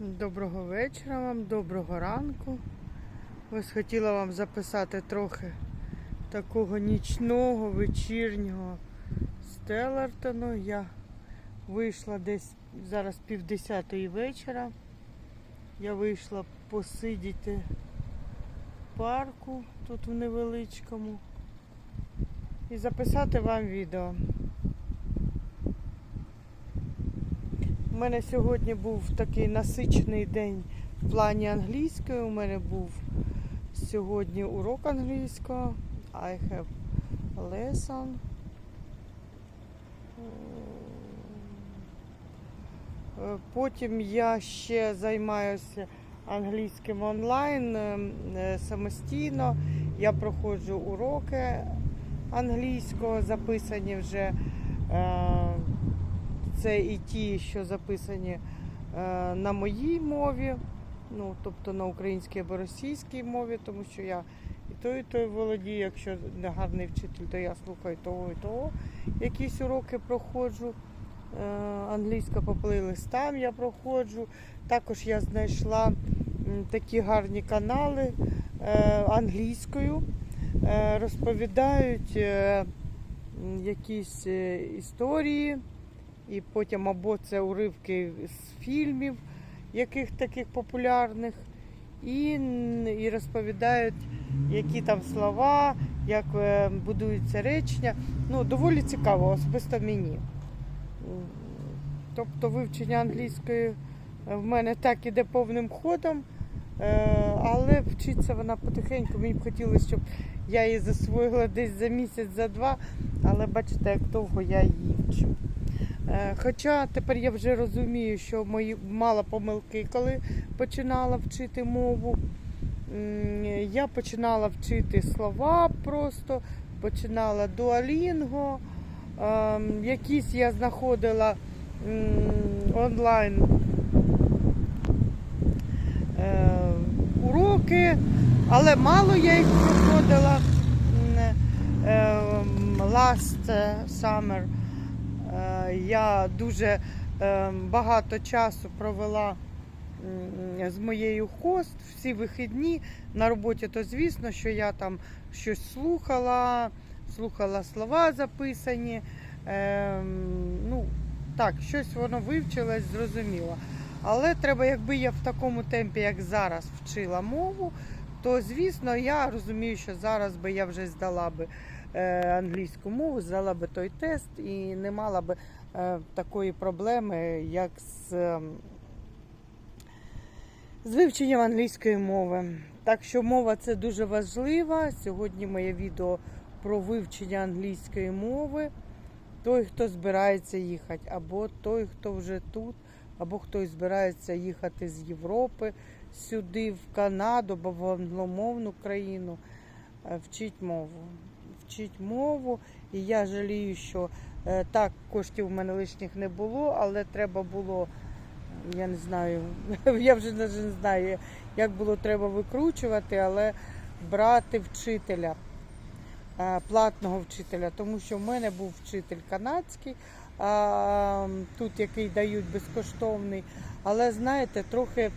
Доброго вечора вам, доброго ранку. Ось хотіла вам записати трохи такого нічного, вечірнього Стеллартону. Я вийшла десь зараз півдесятої вечора. Я вийшла посидіти в парку тут в невеличкому і записати вам відео. У мене сьогодні був такий насичений день в плані англійської. У мене був сьогодні урок англійського. I have lesson. Е, Потім я ще займаюся англійським онлайн е, е, самостійно. Я проходжу уроки англійського, записані вже. Це і ті, що записані е, на моїй мові, ну, тобто на українській або російській мові, тому що я і то, і то володію. Якщо не гарний вчитель, то я слухаю того і того. Якісь уроки проходжу. Е, Англійська по плейлистам я проходжу. Також я знайшла такі гарні канали е, англійською. Розповідають якісь історії. І потім або це уривки з фільмів, яких таких популярних, і, і розповідають, які там слова, як е, будуються речення. Ну, доволі цікаво, особисто мені. Тобто вивчення англійської е, в мене так іде повним ходом, е, але вчиться вона потихеньку. Мені б хотілося, щоб я її засвоїла десь за місяць, за два, але бачите, як довго я її вчу. Е, Хоча тепер я вже розумію, що мої мала помилки, коли починала вчити мову. Я починала вчити слова просто, починала дуалінго. Ем, Якісь я знаходила онлайн е, уроки, але мало я їх проходила. Ем, Last summer Я дуже е, багато часу провела з моєю хост всі вихідні. На роботі, то звісно, що я там щось слухала, слухала слова записані. Е, Ну, так, щось воно вивчилось, зрозуміло. Але треба, якби я в такому темпі, як зараз, вчила мову, то звісно, я розумію, що зараз би я вже здала би е, англійську мову, здала би той тест і не мала би такої проблеми, як з, ем, з вивченням англійської мови. Так що мова це дуже важлива. Сьогодні моє відео про вивчення англійської мови. Той, хто збирається їхати, або той, хто вже тут, або хтось збирається їхати з Європи сюди, в Канаду, або в англомовну країну, е, вчить мову. Вчить мову. І я жалію, що е, так, коштів у мене лишніх не було, але треба було, я не знаю, я вже навіть не знаю, як було треба викручувати, але брати вчителя, е, платного вчителя, тому що в мене був вчитель канадський, тут який дають безкоштовний. Але знаєте, трохи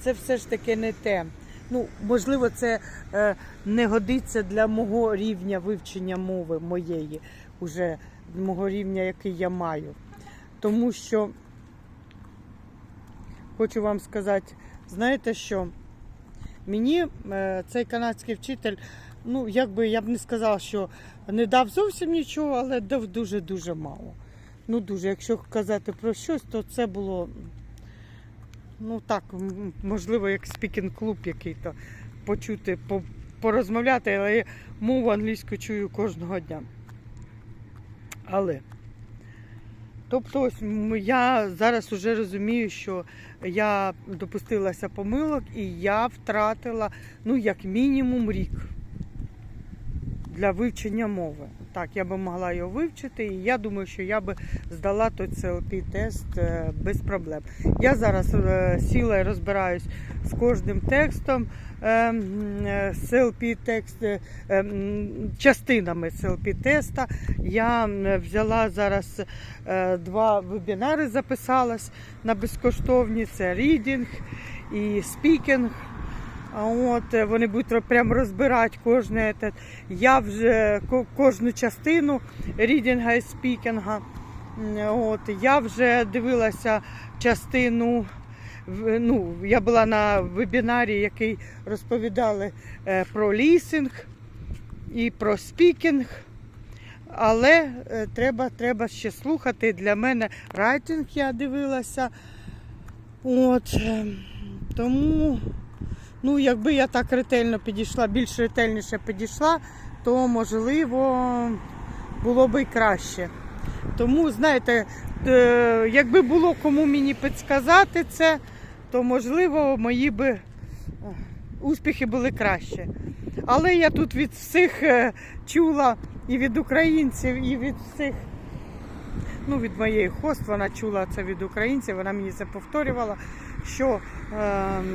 це все ж таки не те. Ну, можливо, це е, не годиться для мого рівня вивчення мови моєї, уже мого рівня, який я маю. Тому що хочу вам сказати, знаєте що? Мені е, цей канадський вчитель, ну, якби я б не сказала, що не дав зовсім нічого, але дав дуже-дуже мало. Ну, дуже, якщо казати про щось, то це було ну так, можливо, як спікінг-клуб який-то почути, порозмовляти, але я мову англійську чую кожного дня. Але. Тобто, ось я зараз вже розумію, що я допустилася помилок і я втратила, ну, як мінімум, рік для вивчення мови. Так, я би могла його вивчити, і я думаю, що я би здала той CLP тест е, без проблем. Я зараз е, сіла і розбираюсь з кожним текстом. е, е, текст, частинами CLP теста. Я взяла зараз два вебінари, записалась на безкоштовні. Це reading і speaking. А От, е, вони будуть прям розбирати кожне. Я вже кожну частину рідінга і спікінга. От, я вже дивилася частину. Ну, я була на вебінарі, який розповідали е, про лісинг і про спікінг. Але е, треба, треба ще слухати. Для мене райтинг я дивилася. От, е, тому. Ну, якби я так ретельно підійшла, більш ретельніше підійшла, то можливо було б і краще. Тому, знаєте, е, якби було кому мені підсказати це, то можливо мої би е, успіхи були краще. Але я тут від всіх е, чула і від українців, і від всіх. Ну, від моєї хост вона чула це від українців, вона мені це повторювала, що ем,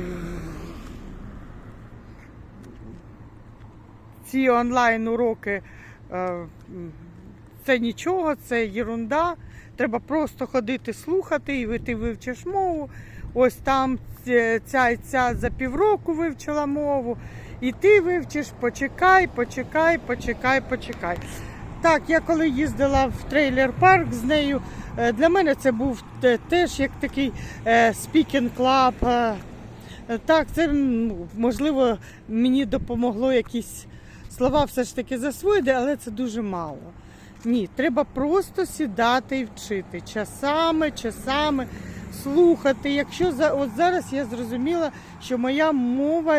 ці онлайн уроки е, це нічого, це єрунда. Треба просто ходити слухати, і ти вивчиш мову. Ось там ця і ця за півроку вивчила мову. І ти вивчиш, почекай, почекай, почекай, почекай. Так, я коли їздила в трейлер парк з нею, е, для мене це був теж як такий спікінг клаб. Так, це ну, можливо мені допомогло якісь слова все ж таки засвоїти, але це дуже мало. Ні, треба просто сідати і вчити часами, часами слухати. Якщо за от зараз я зрозуміла, що моя мова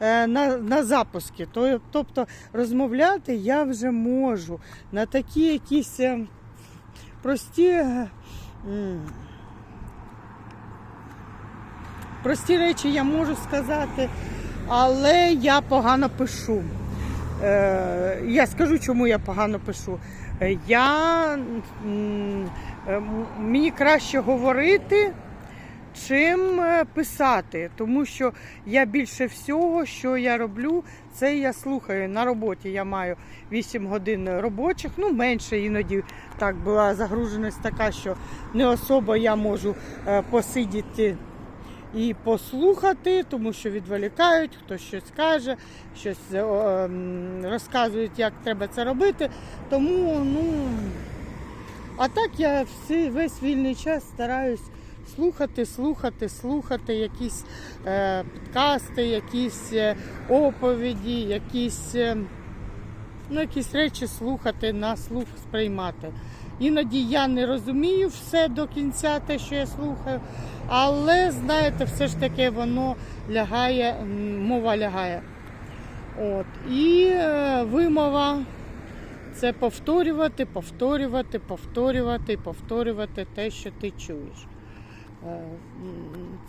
е, на, на запуски, то, тобто розмовляти я вже можу на такі якісь е, прості. е, Прості речі я можу сказати, але я погано пишу. Е, я скажу, чому я погано пишу. Е, Я, е, мені краще говорити, чим писати, тому що я більше всього, що я роблю, це я слухаю. На роботі я маю 8 годин робочих, ну менше іноді так була загруженість така, що не особо я можу посидіти і послухати, тому що відволікають, хтось щось каже, щось е, ем, розказують, як треба це робити. Тому, ну. А так я всі, весь вільний час стараюсь слухати, слухати, слухати якісь е, підкасти, якісь е, оповіді, якісь, е, ну, якісь речі слухати, на слух сприймати. Іноді я не розумію все до кінця, те, що я слухаю, але знаєте, все ж таки воно лягає, мова лягає. От. І е, вимова це повторювати, повторювати, повторювати, повторювати те, що ти чуєш. Е,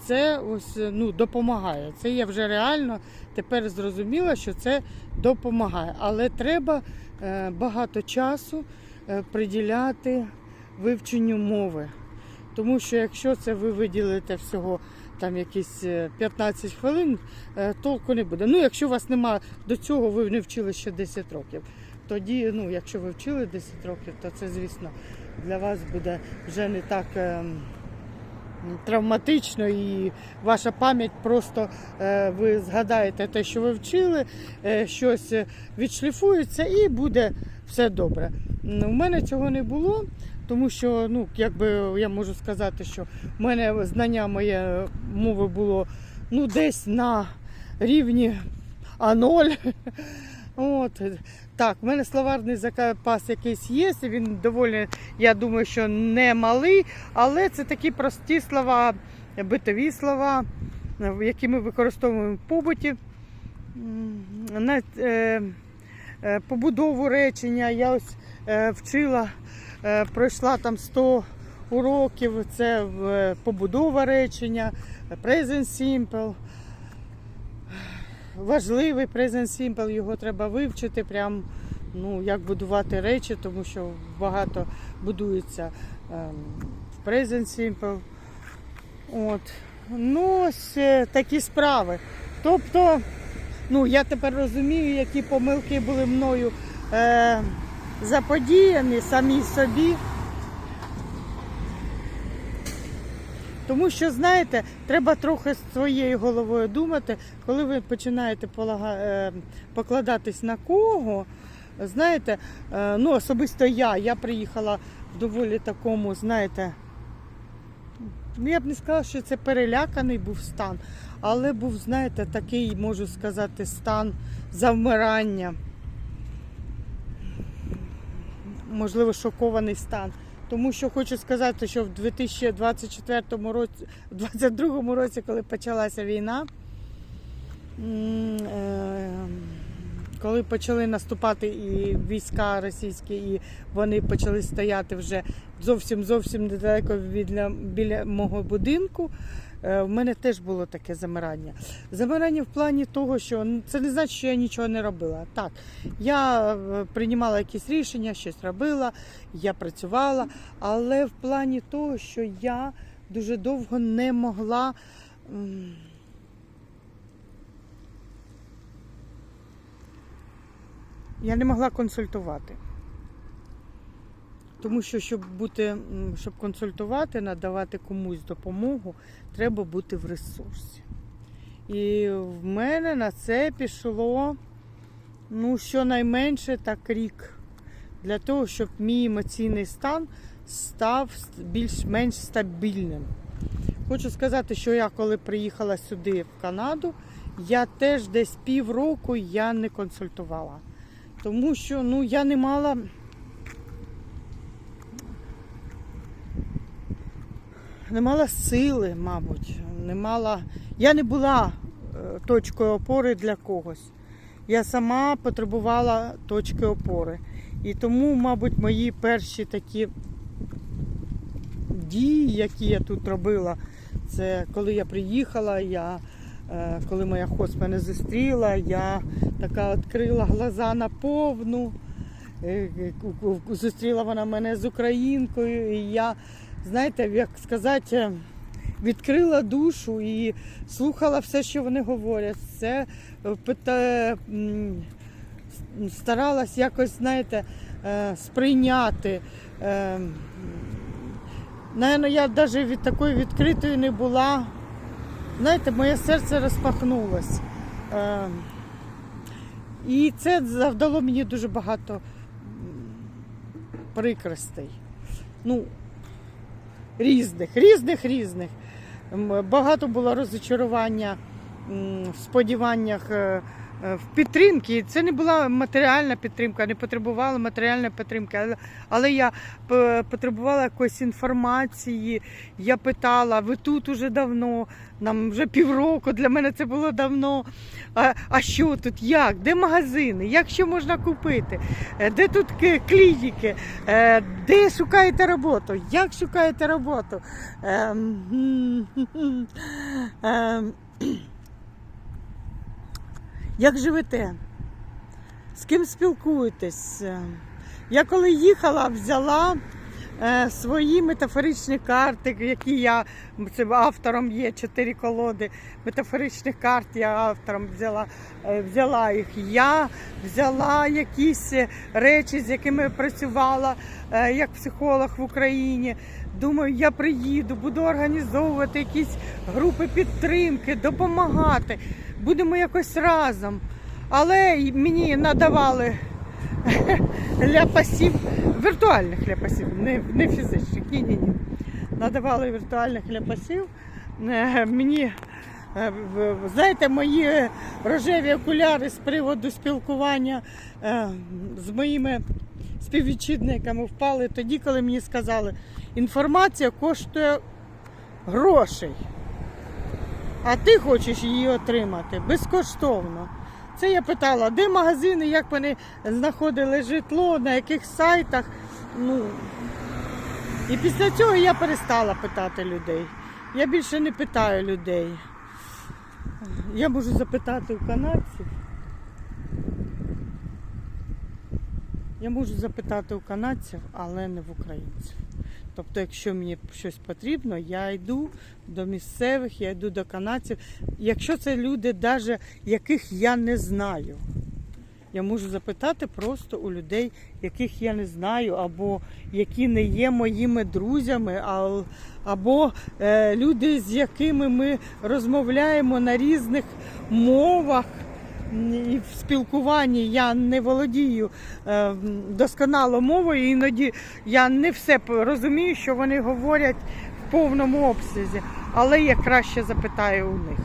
Це ось ну, допомагає. Це я вже реально тепер зрозуміла, що це допомагає. Але треба е, багато часу приділяти вивченню мови. Тому що якщо це ви виділите всього там якісь е, 15 хвилин, е, толку не буде. Ну, якщо у вас немає до цього, ви не вчили ще 10 років. Тоді, ну, якщо ви вчили 10 років, то це, звісно, для вас буде вже не так ем, травматично і ваша пам'ять просто е, ви згадаєте те, що ви вчили, е, щось е, відшліфується і буде все добре. У мене цього не було, тому що, ну, якби я можу сказати, що в мене знання моє мови було ну, десь на рівні А0. От. Так, в мене словарний запас якийсь є, він доволі, я думаю, що не малий, але це такі прості слова, битові слова, які ми використовуємо в побуті. Е, побудову речення я ось е, вчила, е, пройшла там 100 уроків, це побудова речення, present simple. Важливий present simple, його треба вивчити прям ну, як будувати речі, тому що багато будується ем, в Present Simple. От. Ну, ось такі справи. Тобто, ну, я тепер розумію, які помилки були мною е, заподіяні самі собі. Тому що, знаєте, треба трохи своєю головою думати, коли ви починаєте е, покладатись на кого. Знаєте, е, ну особисто я, я приїхала в доволі такому, знаєте, ну я б не сказала, що це переляканий був стан, але був, знаєте, такий, можу сказати, стан завмирання. Можливо, шокований стан. Тому що хочу сказати, що в 2024 році, в 2022 році, коли почалася війна, е, коли почали наступати і війська російські, і вони почали стояти вже зовсім зовсім недалеко від біля мого будинку. е, В мене теж було таке замирання. Замирання в плані того, що це не значить, що я нічого не робила. Так, я е, приймала якісь рішення, щось робила, я працювала, але в плані того, що я дуже довго не могла. Я не могла консультувати. Тому що, щоб бути, щоб консультувати, надавати комусь допомогу, треба бути в ресурсі. І в мене на це пішло ну, щонайменше так рік. Для того, щоб мій емоційний стан став більш-менш стабільним. Хочу сказати, що я коли приїхала сюди в Канаду, я теж десь півроку я не консультувала. Тому що ну, я не мала. Не мала сили, мабуть. Не мала... Я не була е, точкою опори для когось. Я сама потребувала точки опори. І тому, мабуть, мої перші такі дії, які я тут робила, це коли я приїхала, я, коли моя хост мене зустріла, я така відкрила глаза на повну. Е, е, Зустріла вона мене з українкою, і я, знаєте, як сказати, е, відкрила душу і слухала все, що вони говорять. Е, пита- старалась якось, знаєте, е, сприйняти. Е, Наверно, я навіть від такої відкритої не була. Знаєте, моє серце розпахнулось. Е, І це завдало мені дуже багато прикростей. Ну, різних, різних, різних. Багато було розочарування в сподіваннях е, в підтримці. Це не була матеріальна підтримка, не потребувала матеріальної підтримки, але, але я потребувала якоїсь інформації. Я питала, ви тут уже давно, нам вже півроку, для мене це було давно. А, а що тут, як? Де магазини? Як що можна купити? Е, Де тут клініки? Е, Де шукаєте роботу? Як шукаєте роботу? Ем, ем, Як живете? З ким спілкуєтесь? Я коли їхала, взяла е, свої метафоричні карти, які я це автором є чотири колоди метафоричних карт. Я автором взяла, е, взяла їх. Я взяла якісь речі, з якими працювала е, як психолог в Україні. Думаю, я приїду, буду організовувати якісь групи підтримки, допомагати. Будемо якось разом. Але мені надавали ляпасів, віртуальних ляпасів, не, не фізичних. Ні, ні, ні. Надавали віртуальних ляпасів. Е, Мені, е, знаєте, мої рожеві окуляри з приводу спілкування е, з моїми співвітчизниками впали тоді, коли мені сказали, інформація коштує грошей. А ти хочеш її отримати безкоштовно. Це я питала, де магазини, як вони знаходили житло, на яких сайтах. Ну, і після цього я перестала питати людей. Я більше не питаю людей. Я можу запитати у канадців. Я можу запитати у канадців, але не в українців. Тобто, якщо мені щось потрібно, я йду до місцевих, я йду до канадців. Якщо це люди, даже яких я не знаю, я можу запитати просто у людей, яких я не знаю, або які не є моїми друзями, або е, люди, з якими ми розмовляємо на різних мовах. В спілкуванні я не володію е, досконало мовою, іноді я не все розумію, що вони говорять в повному обсязі, але я краще запитаю у них.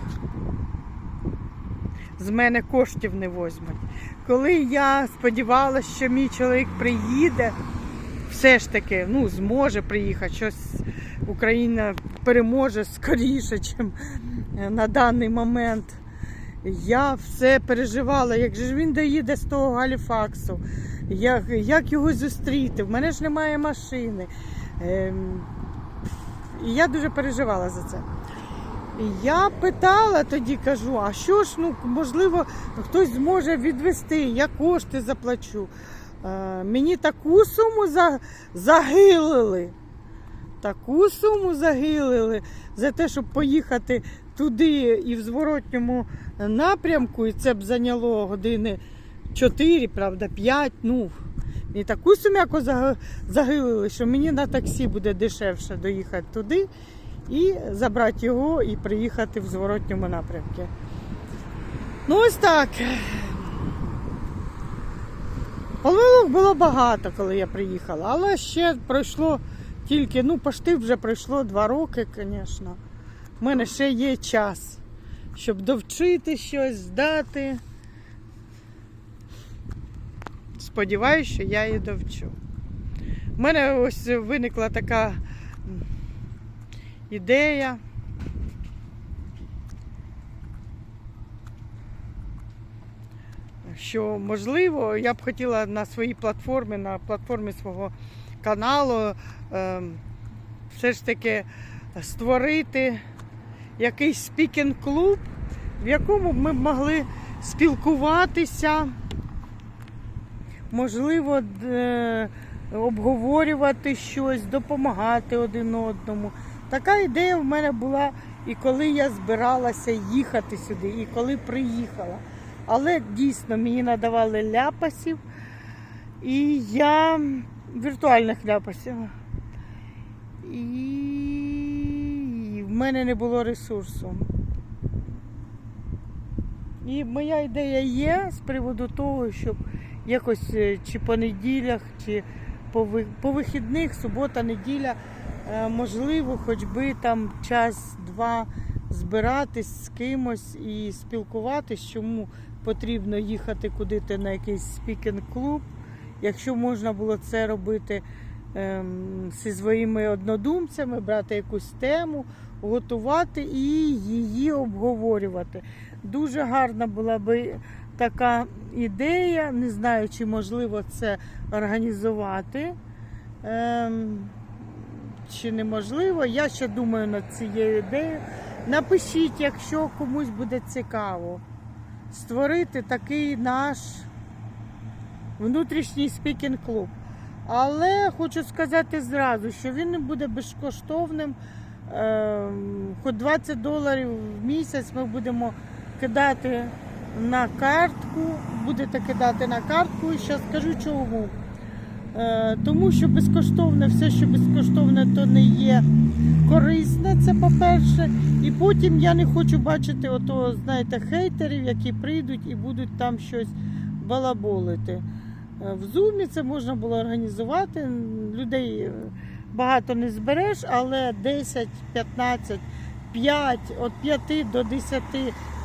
З мене коштів не возьмуть. Коли я сподівалася, що мій чоловік приїде, все ж таки ну, зможе приїхати, щось Україна переможе скоріше, ніж на даний момент. Я все переживала, як же він доїде з того Галіфаксу, як, як його зустріти. В мене ж немає машини. Ем, і я дуже переживала за це. Я питала тоді, кажу, а що ж, ну, можливо, хтось зможе відвести, я кошти заплачу. Е, мені таку суму за, загилили. Таку суму загилили за те, щоб поїхати туди і в зворотньому напрямку, і це б зайняло години 4, правда, 5, ну. І таку сум'яку загилили, що мені на таксі буде дешевше доїхати туди і забрати його і приїхати в зворотньому напрямку. Ну ось так. Помилок було багато, коли я приїхала, але ще пройшло тільки, ну, пошти вже пройшло два роки, звісно. У мене ще є час, щоб довчити щось, здати. Сподіваюся, що я її довчу. У мене ось виникла така ідея. Що можливо, я б хотіла на своїй платформі, на платформі свого каналу, ем, все ж таки створити якийсь спікінг-клуб, в якому б ми могли спілкуватися, можливо, обговорювати щось, допомагати один одному. Така ідея в мене була і коли я збиралася їхати сюди, і коли приїхала. Але дійсно мені надавали ляпасів, і я віртуальних ляпасів. І мене не було ресурсу. І моя ідея є з приводу того, щоб якось е, чи по неділях, чи по, ви- по вихідних, субота, неділя, е, можливо, хоч би там час-два збиратись з кимось і спілкуватись, чому потрібно їхати куди-то на якийсь спікінг-клуб. Якщо можна було це робити ем, зі своїми однодумцями, брати якусь тему, готувати і її обговорювати. Дуже гарна була би така ідея. Не знаю, чи можливо це організувати. Ем, чи неможливо. Я ще думаю над цією ідеєю. Напишіть, якщо комусь буде цікаво, створити такий наш внутрішній спікінг-клуб. Але хочу сказати зразу, що він не буде безкоштовним. Ем, Хоч 20 доларів в місяць ми будемо кидати на картку, будете кидати на картку, і зараз скажу чому. Е, Тому що безкоштовне, все, що безкоштовне, то не є корисне, це по-перше. І потім я не хочу бачити ото, знаєте, хейтерів, які прийдуть і будуть там щось балаболити. Е, В зумі це можна було організувати. Людей е, багато не збереш, але 10, 15, 5, від 5 до 10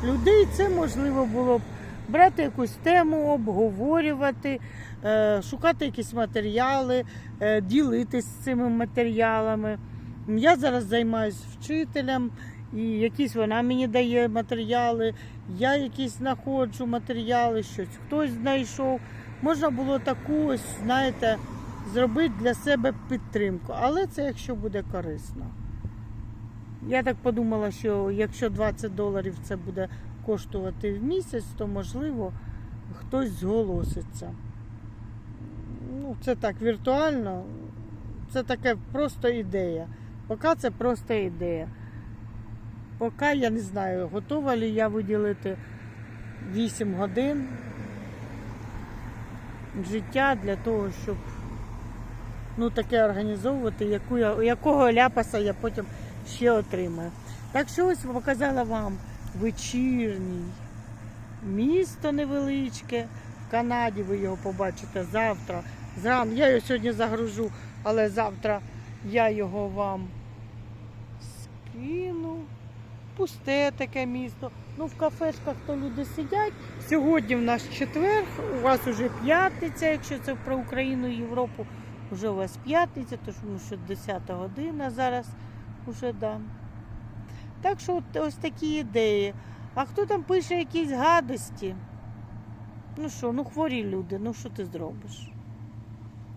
людей це можливо було б брати якусь тему, обговорювати, е, шукати якісь матеріали, ділитись цими матеріалами. Я зараз займаюся вчителем, і якісь вона мені дає матеріали, я якісь знаходжу матеріали, щось хтось знайшов. Можна було таку знаєте, зробити для себе підтримку, але це якщо буде корисно. Я так подумала, що якщо 20 доларів це буде коштувати в місяць, то можливо хтось зголоситься. Ну, це так віртуально. Це таке просто ідея. Поки це просто ідея. Поки я не знаю, готова ли я виділити 8 годин життя для того, щоб ну, таке організовувати, яку я, якого ляпаса я потім ще отримаю. Так що ось показала вам вечірній місто невеличке. В Канаді ви його побачите завтра. Зранку я його сьогодні загружу, але завтра я його вам скину. Пусте таке місто. Ну, в кафешках то люди сидять. Сьогодні в нас четвер, у вас вже п'ятниця, якщо це про Україну і Європу, вже у вас п'ятниця, тому що 10 година зараз уже да. Так що от, ось такі ідеї. А хто там пише якісь гадості? Ну що, ну хворі люди, ну що ти зробиш?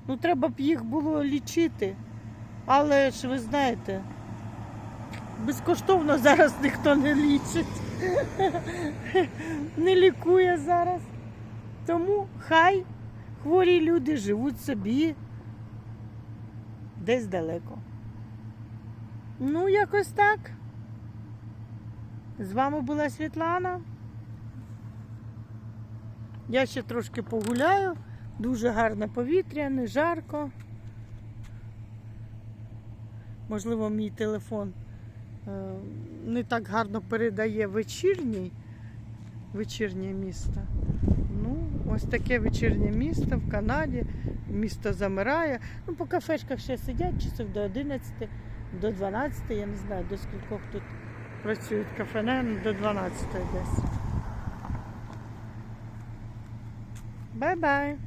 Ну треба б їх було лічити. Але ж ви знаєте, безкоштовно зараз ніхто не лічить. Не лікує зараз. Тому хай хворі люди живуть собі десь далеко. Ну, якось так. З вами була Світлана. Я ще трошки погуляю. Дуже гарне повітря, не жарко. Можливо, мій телефон не так гарно передає вечірній, вечірнє місто. Ну, ось таке вечірнє місто в Канаді. Місто замирає. Ну, по кафешках ще сидять часов до 11, до 12, я не знаю, до скількох тут працюють кафе, ну, до 12 десь. Бай-бай!